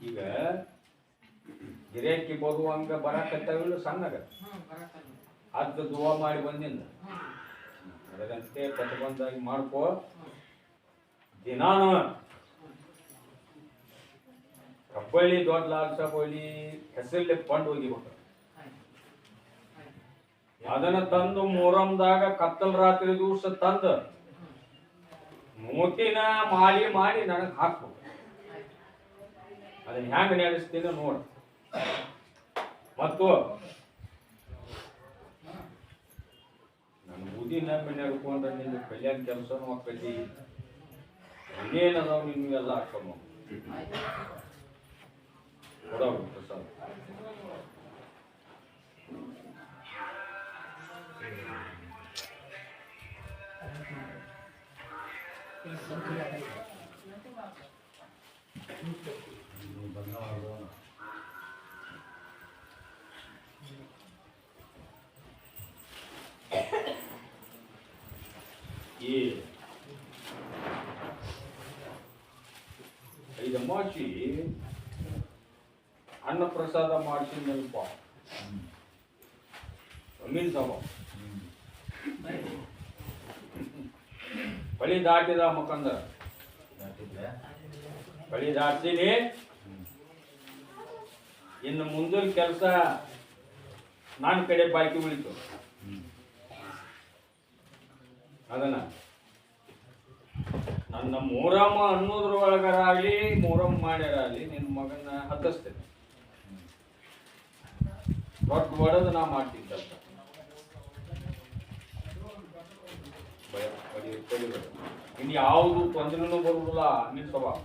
ಈಗ ಗಿರೇಕಿ ಬರುವಂಗ ಬರಾಕತ್ತಾವಿಲ್ಲ ಸಣ್ಣಗ. ಅದ್ ದುವಾ ಮಾಡಿ ಬಂದಿಂದ. ಅದರಂತೆ ಬಂದಾಗಿ ಮಾಡ್ಕೋ. ದಿನಾನ ಕಬ್ಬಳ್ಳಿ ದೊಡ್ಡ ಲಾಲ್ಸಬಳ್ಳಿ ಹೆಸರಲ್ಲಿ ಪಂಡ್ ಆಯ್ತು ಅದನ್ನ ತಂದು ಮೂರಂದಾಗ ಕತ್ತಲ್ ರಾತ್ರಿ ದಿವಸ ತಂದು. ಮೂತಿನ ಮಾಲಿ ಮಾಡಿ ನನಗೆ ಹಾಕ್ಬೇಕು. ಅದನ್ನ ಹ್ಯಾಂಗ ನಡೆಸ್ತೀನಿ ನೋಡಿ. ಮತ್ತು ನನ್ನ ಬುದ್ಧಿ ನಂಬಿ ನಡ್ಕೊಂಡ್ರೆ ನಿನ್ನ ಕಲ್ಯಾಣ ಕೆಲಸನೂ ಆಕೈತಿ ಇನ್ನೇನದಾವ ನಿನ್ನ ಎಲ್ಲ ಹಾಕಮ್ಮ. ಆಯ್ತು ಕೊಡೋರು ಪ್ರಸಾದ ಈ ಐದು ಅಮಾಸಿ ಅನ್ನ ಪ್ರಸಾದ ಮಾಡಿಸಿದ್ನಲ್ಪ ಅಮೀನ್ ಸಾಬ. ಬಳಿ ದಾಟಿದ ಮಕ್ಕಂದ್ರ ಬಳಿ ದಾಟ್ತೀನಿ ಇನ್ನು ಮುಂದಿನ ಕೆಲಸ ನನ್ನ ಕಡೆ ಬಾಕಿ ಉಳಿತು. ಅದನ್ನ ನನ್ನ ಮೂರಮ್ಮ ಅನ್ನೋದ್ರ ಒಳಗರಾಗ್ಲಿ ಮೂರಮ್ಮ ಮಾಡ್ಯಾರಾಗ್ಲಿ ನಿನ್ನ ಮಗನ ಹತ್ತಿಸ್ತೇನೆ. ದೊಡ್ಡ ಒಡದು ನಾ ಮಾಡ್ತೀನಿ ಕೆಲಸ. ಇನ್ನು ಯಾವುದು ತೊಂದರೆನೂ ಬರುವುದಿಲ್ಲ ನಿನ್ ಸ್ವಭಾವ.